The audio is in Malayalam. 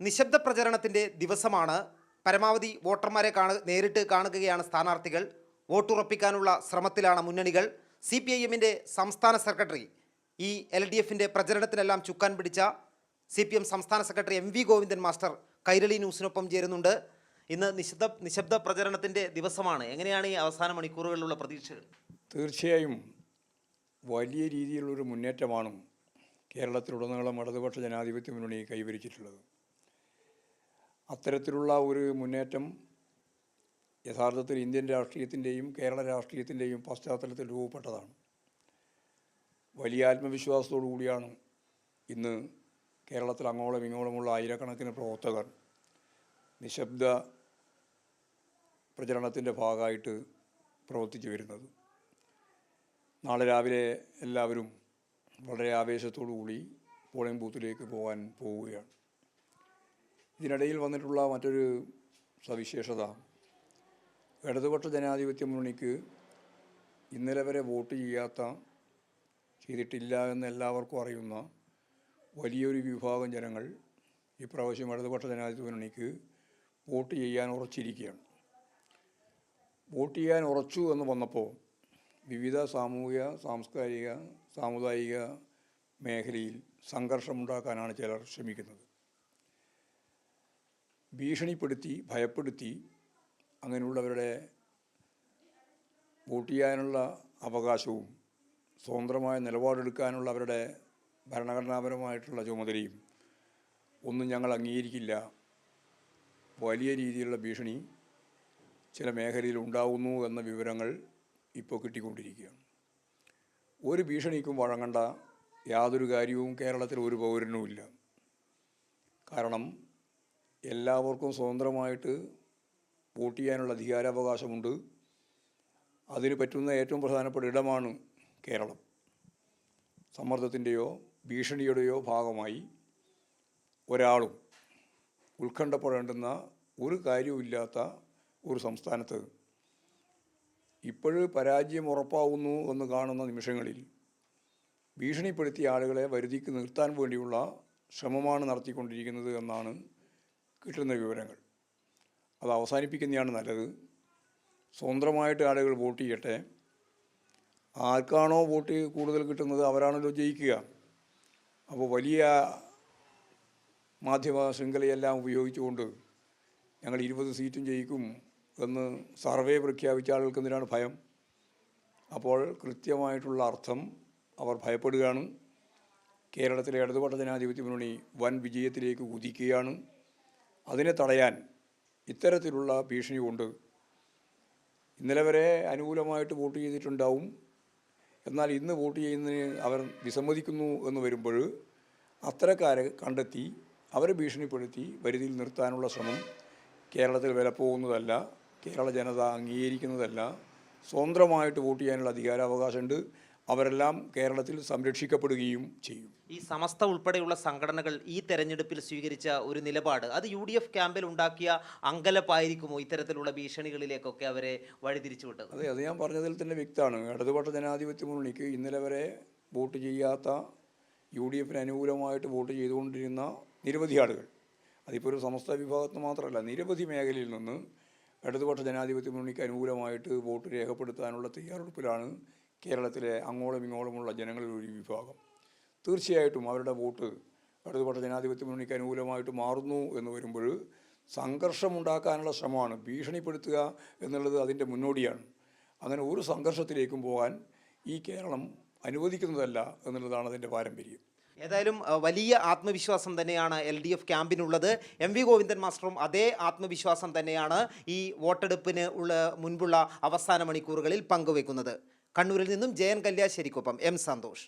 നിശബ്ദ പ്രചരണത്തിന്റെ ദിവസമാണ്. പരമാവധി വോട്ടർമാരെ കാണു നേരിട്ട് കാണുകയാണ് സ്ഥാനാർത്ഥികൾ. വോട്ടുറപ്പിക്കാനുള്ള ശ്രമത്തിലാണ് മുന്നണികൾ. സി പി ഐ എമ്മിന്റെ സംസ്ഥാന സെക്രട്ടറി ഈ എൽ ഡി എഫിന്റെ പ്രചരണത്തിനെല്ലാം ചുക്കാൻ പിടിച്ച സി പി എം സംസ്ഥാന secretary M V Govindan master Kairali ന്യൂസിനൊപ്പം ചേരുന്നുണ്ട്. ഇന്ന് നിശബ്ദ നിശബ്ദ പ്രചരണത്തിന്റെ ദിവസമാണ്. എങ്ങനെയാണ് ഈ അവസാന മണിക്കൂറുകളിലുള്ള പ്രതീക്ഷകൾ? തീർച്ചയായും വലിയ രീതിയിലുള്ളൊരു മുന്നേറ്റമാണ് കേരളത്തിലുടനീളം ഇടതുപക്ഷ ജനാധിപത്യ മുന്നണി കൈവരിച്ചിട്ടുള്ളത്. അത്തരത്തിലുള്ള ഒരു മുന്നേറ്റം യഥാർത്ഥത്തിൽ ഇന്ത്യൻ രാഷ്ട്രീയത്തിന്റെയും കേരള രാഷ്ട്രീയത്തിന്റെയും പശ്ചാത്തലത്തിൽ രൂപപ്പെട്ടതാണ്. വലിയ ആത്മവിശ്വാസത്തോടു കൂടിയാണ് ഇന്ന് കേരളത്തിൽ അങ്ങോളം ഇങ്ങോളമുള്ള ആയിരക്കണക്കിന് പ്രവർത്തകർ നിശബ്ദ പ്രചരണത്തിന്റെ ഭാഗമായിട്ട് പ്രവർത്തിച്ചു വരുന്നത്. നാളെ രാവിലെ എല്ലാവരും വളരെ ആവേശത്തോടു കൂടി പോളിംഗ് ബൂത്തിലേക്ക് പോകാൻ പോവുകയാണ്. ഇതിനിടയിൽ വന്നിട്ടുള്ള മറ്റൊരു സവിശേഷത. ഇടതുപക്ഷ ജനാധിപത്യ മുന്നണിക്ക് ഇന്നലെ വരെ വോട്ട് ചെയ്യാത്ത ചെയ്തിട്ടില്ല എന്ന് എല്ലാവർക്കും അറിയുന്ന വലിയൊരു വിഭാഗം ജനങ്ങൾ ഇപ്രാവശ്യം ഇടതുപക്ഷ ജനാധിപത്യ മുന്നണിക്ക് വോട്ട് ചെയ്യാൻ ഉറച്ചിരിക്കുകയാണ്. വോട്ട് ചെയ്യാൻ ഉറച്ചു എന്ന് വന്നപ്പോൾ വിവിധ സാമൂഹിക സാംസ്കാരിക സാമുദായിക മേഖലയിൽ സംഘർഷമുണ്ടാക്കാനാണ് ചിലർ ശ്രമിക്കുന്നത്. ഭീഷണിപ്പെടുത്തി ഭയപ്പെടുത്തി അങ്ങനെയുള്ളവരുടെ വോട്ട് ചെയ്യാനുള്ള അവകാശവും സ്വതന്ത്രമായ നിലപാടെടുക്കാനുള്ള അവരുടെ ഭരണഘടനാപരമായിട്ടുള്ള ചുമതലയും ഒന്നും ഞങ്ങൾ അംഗീകരിക്കില്ല. വലിയ രീതിയിലുള്ള ഭീഷണി ചില മേഖലയിൽ ഉണ്ടാകുന്നു എന്ന വിവരങ്ങൾ ഇപ്പോൾ കിട്ടിക്കൊണ്ടിരിക്കുകയാണ്. ഒരു ഭീഷണിക്കും വഴങ്ങേണ്ട യാതൊരു കാര്യവും കേരളത്തിൽ ഒരു പൗരനുമില്ല കാരണം എല്ലാവർക്കും സ്വതന്ത്രമായിട്ട് വോട്ട് ചെയ്യാനുള്ള അധികാരാവകാശമുണ്ട്. അതിന് പറ്റുന്ന ഏറ്റവും പ്രധാനപ്പെട്ട ഇടമാണ് കേരളം. സമ്മർദ്ദത്തിന്റെയോ ഭീഷണിയുടെയോ ഭാഗമായി ഒരാളും ഉത്കണ്ഠപ്പെടേണ്ടുന്ന ഒരു കാര്യവുമില്ലാത്ത ഒരു സംസ്ഥാനത്ത് ഇപ്പോൾ പരാജയം ഉറപ്പാവുന്നു എന്ന് കാണുന്ന നിമിഷങ്ങളിൽ ഭീഷണിപ്പെടുത്തിയ ആളുകളെ വരുതിക്ക് നിർത്താൻ വേണ്ടിയുള്ള ശ്രമമാണ് നടത്തിക്കൊണ്ടിരിക്കുന്നത് എന്നാണ് കിട്ടുന്ന വിവരങ്ങൾ. അത് അവസാനിപ്പിക്കുന്നതാണ് നല്ലത്. സ്വതന്ത്രമായിട്ട് ആളുകൾ വോട്ട് ചെയ്യട്ടെ. ആർക്കാണോ വോട്ട് കൂടുതൽ കിട്ടുന്നത് അവരാണല്ലോ ജയിക്കുക. അപ്പോൾ വലിയ മാധ്യമ ശൃംഖലയെല്ലാം ഉപയോഗിച്ചുകൊണ്ട് ഞങ്ങൾ ഇരുപത് സീറ്റും ജയിക്കും എന്ന് സർവേ പ്രഖ്യാപിച്ച ആളുകൾക്ക് എന്തിനാണ് ഭയം? അപ്പോൾ കൃത്യമായിട്ടുള്ള അർത്ഥം അവർ ഭയപ്പെടുകയാണ്. കേരളത്തിലെ ഇടതുപക്ഷ ജനാധിപത്യ മുന്നണി വൻ വിജയത്തിലേക്ക് കുതിക്കുകയാണ്. അതിനെ തടയാൻ ഇത്തരത്തിലുള്ള ഭീഷണി കൊണ്ട് ഇന്നലെ വരെ അനുകൂലമായിട്ട് വോട്ട് ചെയ്തിട്ടുണ്ടാവും. എന്നാൽ ഇന്ന് വോട്ട് ചെയ്യുന്നതിന് അവർ വിസമ്മതിക്കുന്നു എന്ന് വരുമ്പോൾ അത്തരക്കാരെ കണ്ടെത്തി അവരെ ഭീഷണിപ്പെടുത്തി വരുതിയിൽ നിർത്താനുള്ള ശ്രമം കേരളത്തിൽ വിലപ്പോകുന്നതല്ല കേരള ജനത അംഗീകരിക്കുന്നതല്ല. സ്വതന്ത്രമായിട്ട് വോട്ട് ചെയ്യാനുള്ള അധികാരാവകാശമുണ്ട്. അവരെല്ലാം കേരളത്തിൽ സംരക്ഷിക്കപ്പെടുകയും ചെയ്യും. ഈ സമസ്ത ഉൾപ്പെടെയുള്ള സംഘടനകൾ ഈ തെരഞ്ഞെടുപ്പിൽ സ്വീകരിച്ച ഒരു നിലപാട് അത് യു ഡി എഫ് ക്യാമ്പിൽ ഉണ്ടാക്കിയ അങ്കലപ്പായിരിക്കുമോ ഇത്തരത്തിലുള്ള ഭീഷണികളിലേക്കൊക്കെ അവരെ വഴിതിരിച്ചു വിട്ടത്? അതെ അത് ഞാൻ പറഞ്ഞതിൽ തന്നെ വ്യക്തമാണ്. ഇടതുപക്ഷ ജനാധിപത്യ മുന്നണിക്ക് ഇന്നലെ വരെ വോട്ട് ചെയ്യാത്ത യു ഡി എഫിന് അനുകൂലമായിട്ട് വോട്ട് ചെയ്തുകൊണ്ടിരുന്ന നിരവധി ആളുകൾ അതിപ്പോൾ ഒരു സമസ്ത വിഭാഗത്ത് മാത്രമല്ല നിരവധി മേഖലയിൽ നിന്ന് ഇടതുപക്ഷ ജനാധിപത്യ മുന്നണിക്ക് അനുകൂലമായിട്ട് വോട്ട് രേഖപ്പെടുത്താനുള്ള തയ്യാറെടുപ്പിലാണ് കേരളത്തിലെ അങ്ങോളം ഇങ്ങോളമുള്ള ജനങ്ങളിൽ ഒരു വിഭാഗം. തീർച്ചയായിട്ടും അവരുടെ വോട്ട് ഇടതുപക്ഷ ജനാധിപത്യ മുന്നണിക്ക് അനുകൂലമായിട്ട് മാറുന്നു എന്ന് വരുമ്പോൾ സംഘർഷമുണ്ടാക്കാനുള്ള ശ്രമമാണ് ഭീഷണിപ്പെടുത്തുക എന്നുള്ളത് അതിന്റെ മുന്നോടിയാണ്. അങ്ങനെ ഒരു സംഘർഷത്തിലേക്കും പോകാൻ ഈ കേരളം അനുവദിക്കുന്നതല്ല എന്നുള്ളതാണ് അതിന്റെ പാരമ്പര്യം. ഏതായാലും വലിയ ആത്മവിശ്വാസം തന്നെയാണ് എൽ ഡി എഫ് ക്യാമ്പിനുള്ളത്. എം വി ഗോവിന്ദൻ മാസ്റ്ററും അതേ ആത്മവിശ്വാസം തന്നെയാണ് ഈ വോട്ടെടുപ്പിന് ഉള്ള മുൻപുള്ള അവസാന മണിക്കൂറുകളിൽ പങ്കുവെക്കുന്നത്. കണ്ണൂരിൽ നിന്നും ജയൻ കല്യാശ്ശേരിക്കൊപ്പം എം സന്തോഷ്.